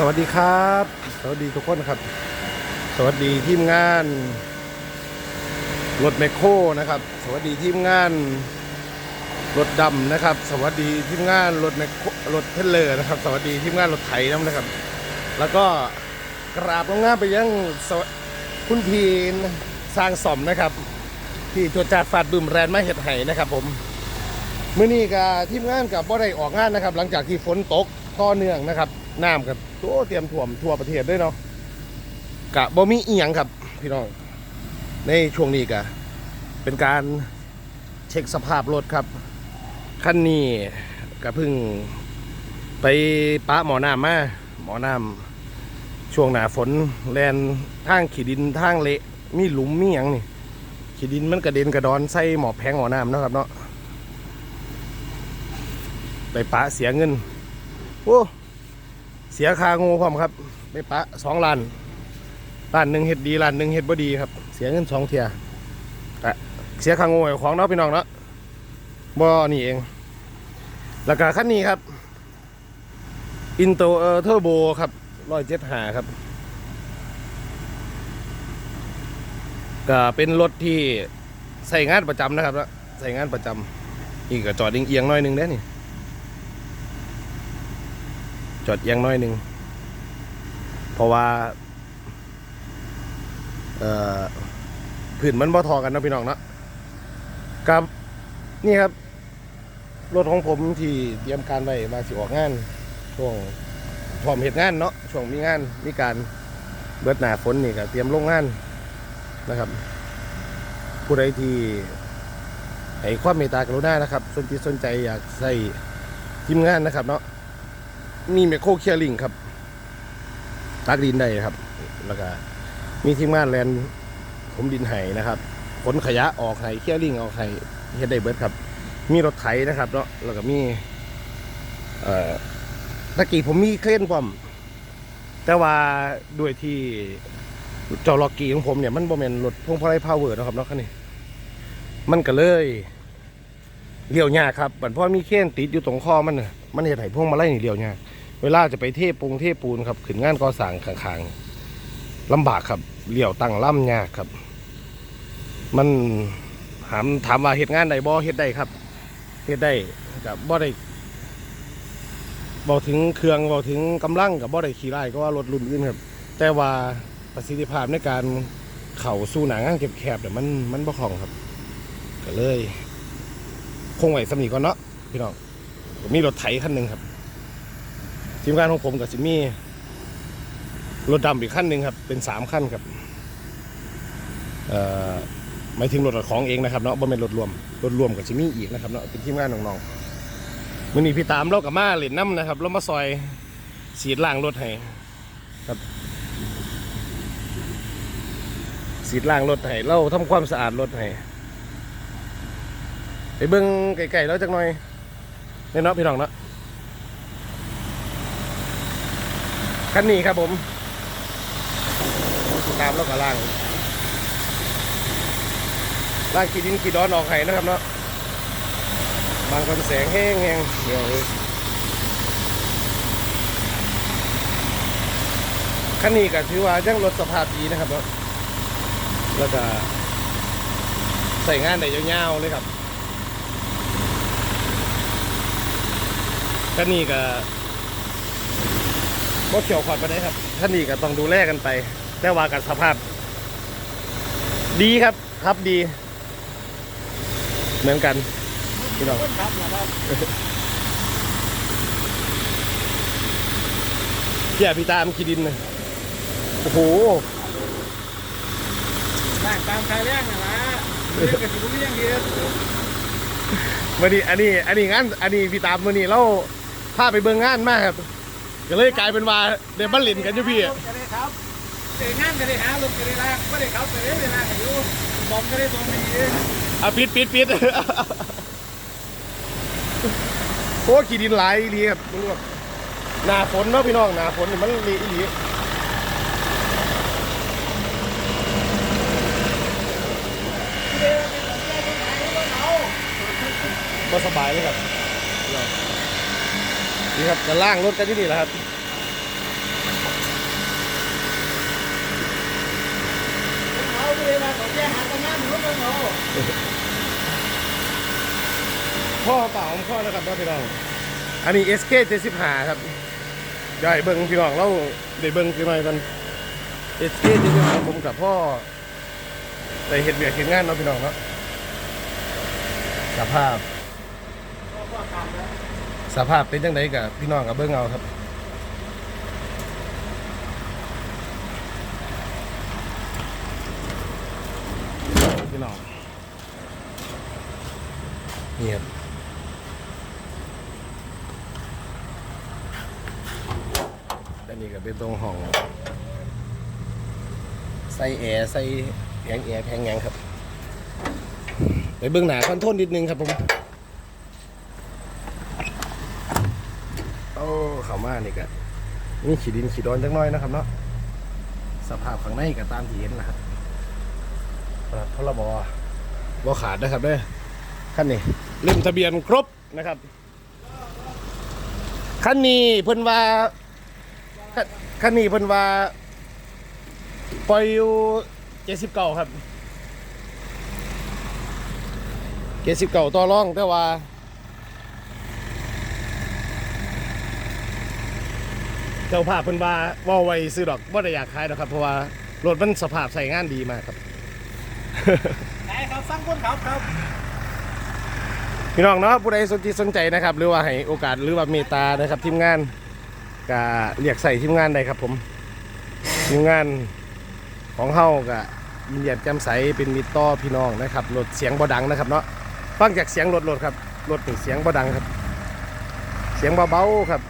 สวัสดีครับ สวัสดีทุกคนครับ สวัสดีทีมงานรถแมคโครนะครับ สวัสดีทีมงานรถดำนะครับ สวัสดีทีมงานรถแมครถเทเลอร์นะครับ สวัสดีทีมงานรถไถน้ำนะครับ แล้วก็กราบลงหน้าไปยังคุณพีนสร้างสมนะครับ ที่ตัวจัดฟาดบึมแรนมาเห็ดไห้นะครับผมเมื่อนี้กับทีมงานกับบ่ได้ออกงานนะครับ หลังจากที่ฝนตกต่อเนื่องนะครับ น้ำกับตัวเตรียมถ่วมทั่วประเทศด้วยเนาะกะบ่มีอีหยังครับพี่น้อง ในช่วงนี้กะเป็นการเช็คสภาพรถครับคันนี้ก็เพิ่งไปปะหมอน้ำมาหมอน้ำช่วงหนาฝนแลนทางขีดินทางเละมีหลุมมีหยังนี่ขีดินมันกระเด็นกระดอนใส่หมอแพงหมอน้ำนะครับเนาะไปปะเสียเงินโอ้ สียคางูพร้อมครับไปปะสองล้านล้านหนึ่งเฮ็ดดีล้านหนึ่งเฮ็ดบ่ดีครับ เสียเงินสองเทียะเสียคางูให้ของเนาะพี่น้องเนาะบ่นี่เองแล้วก็คันนี้ครับอินโตเออเทอร์โบครับร้อยเจ็ดหาครับก็เป็นรถที่ใส่งานประจำนะครับล้วใส่งานประจำนี่ก็จอดเอียงๆหน้อยนึงได้นี่ จอดเอียงน้อยหนึ่งเพราะว่าเอ่อพื้นมันบ่ทอกันนะพี่น้องเนาะกับนี่ครับ รถของผมที่เตรียมการไว้มาสิออกงาน ช่วงพร้อมเหตุงานเนาะช่วงมีงานมีการเบิดหนาฝนนี่ก็เตรียมลงงานนะครับ ผู้ใดที่ให้ความเมตตากรุณานะครับ สนใจสนใจอยากใส่ทีมงานนะครับเนาะ มีเมคโครเคียริงครับ ตักดินได้ครับ แล้วก็มีทีมงานแลนผมดินไห้นะครับขนขยะออกไห้เคียริงออกไห้เฮ็ดได้เบิดครับ มีรถไถนะครับเนาะแล้วก็มีเอ่อตะกี้ผมมีเครนพร้อม แต่ว่าด้วยที่เจ้าล็อกกี้ของผมเนี่ยมันบ่แม่นรถพวงพลายพาวเวอร์นะครับเนาะคันนี้ มันก็เลยเลี้ยวยากครับบัดเพราะมีเครนติดอยู่ตรงคอมันน่ะมันเฮ็ดให้พวงมาไลัยนี่เลี้ยวยาก เวลาจะไปเทปูงเทปูนครับขึ้นงานก่อสร้างข้างๆลำบากครับเลี้ยวตั้งล่ำยากครับ มันถามถามว่าเฮ็ดงานได้บ่เฮ็ดได้ครับเฮ็ดได้กับบ่ได้บอกถึงเครื่องบอกถึงกำลังกับบ่ได้ขี่ไล่ก็ว่ารถรุ่นอื่นครับ แต่ว่าประสิทธิภาพในการเข่าสู้หนังงานแคบเนี่ยมันมันบ่คล่องครับ ก็เลย คงไหวสำนีก่อนเนาะพี่น้องมมีรถไถคันหนึ่งครับ ทีมงานของผมกับซิมี่รถดำอีกคันหนึ่งครับ เป็นสามคันครับเอ่อหมายถึงรถของเองนะครับเนาะบ่เป็นรถรวมรถรวมกับซิมี่อีกนะครับเนาะเป็นทีมงานน้องๆมื่อนี้พี่ตามเรากับมาเล่นน้ำนะครับเรามาซอยสีดล่างรถให้ครับสีดล่างรถให้เราทำความสะอาดรถให้ไปเบิ้งไก่ๆแล้วจักหน่อยเนาะพี่น้องเนาะ คันนี้ครับผมตามแล้วก็ล่างล่างขีดินขีดอนออกไห้นะครับเนาะบางคนแสงแห้งแห้งเดี๋ยวคันนี้ก็ถือว่ายังรถสภาพดีนะครับเนาะแล้วก็ใส่งานได้ยาวๆเลยครับคันนี้ก็ บ่เขียวขอดไปได้ครับคันนี้ก็ต้องดูแลกันไปแต่ว่ากับสภาพ ดีครับครับดี เหมือนกันพี่น้องคนขับนะครับพี่อาพี่ตามขีดินนะโอ้โหนั่งตามใครเลี้ยงนะนะเลี้ยงกับสิบเลี้ยงเดียววันนี้อันนี้ อันนี้งาน อันนี้พี่ตามวันนี้เราพาไปเบิ่งงานมากครับ ก็เลยกลายเป็นว่าเดี๋ยวบ้านเล่นกันอยู่พี่รถก็ได้ครับเตะงานก็ได้หารถก็ได้ลากไม่ได้ขับก็ได้ได้ลากอยู่บอมก็ได้บอมดีอะปิดปิดปิดโอ้ขีดินไหลายอีหลีครับมึงว่าหนาฝนเนาะพี่น้องหนาฝนนี่มันเละอีหลีบ่สบายเลยครับ นี่ครับจะล่างรถกันที่นี่แล้วครับพ่อเปล่าของพ่อนะครับพี่น้อง อันนี้ SK 75ครับใหญ่เบิ้งพี่น้องเราเดี๋ยวเบิ้งพี่น้อยกัน SK 75ผมกับพ่อแต่เห็นเบียดเห็นงานเนาะพี่น้องเนาะสภาพพ่อตามแล้ สภาพเป็นจังไดกับพี่น้องกับเบิ้งเอาครับพี่น้องนี่ครับอันนี้ก็เป็นตรงห้องใส่แอร์ใส่แผงแอร์แผงหยังครับ ไปเบื้องหน้าคอนโทรลนิดนึงครับผม โอ้ เข้ามานี่ก็นี่ขีดินขีดอนจังน้อยนะครับเนาะสภาพข้างในก็ตามที่เห็นนะครับพรบบ่ขาดนะครับเด้อคันนี้เล่มทะเบียนครบนะครับคันนี้เพิ่นว่าคันคันนี้เพิ่นว่าปล่อยอยู่เจ็ดสิบเก้าครับเจ็ดสิบเก้าต่อรองแต่ว่า เจ้าภาพเพิ่นว่าว่าไว้ซื้อดอกบ่ได้อยากขายดอกครับเพราะว่ารถมันสภาพใส่งานดีมากครับ ไหนครับสร้างคนเขาครับพี่น้องเนาะผู้ใดสนใจสนใจนะครับ หรือว่าให้โอกาสหรือว่าเมตตานะครับทีมงานก็เรียกใส่ทีมงานได้ครับผมทีมงานของเฮาก็ยินดีแจ่มใสเป็นมิตรต่อพี่น้องนะครับรถเสียงบ่ดังนะครับเนาะฟังจากเสียงรถรถครับรถนี่เสียงบ่ดังครับ เสียงเบาๆครับ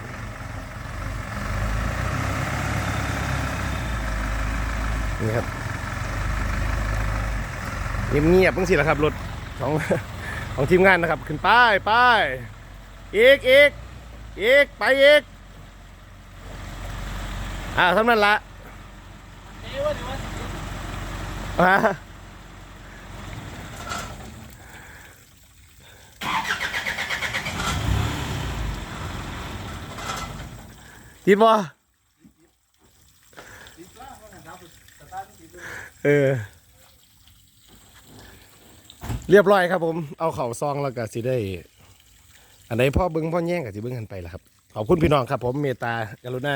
นี่ครับเงียบๆบางสิแหละครับรถของของทีมงานนะครับ ขึ้นไปไปอีกอีกอีกไปอีกอ่าเท่านั้นละเอ้ว่าหรือว่า อ่าติดบ่ เออ เรียบร้อยครับผม เอาเข่าซองแล้วก็สิได้ อันไหนพ่อบึ้งพ่อแย่งกับสิบึ้งกันไปละครับ ขอบคุณพี่น้องครับผมเมตตากรุณา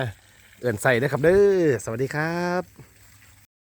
เอื่นใส่ด้วยครับเด้อ สวัสดีครับ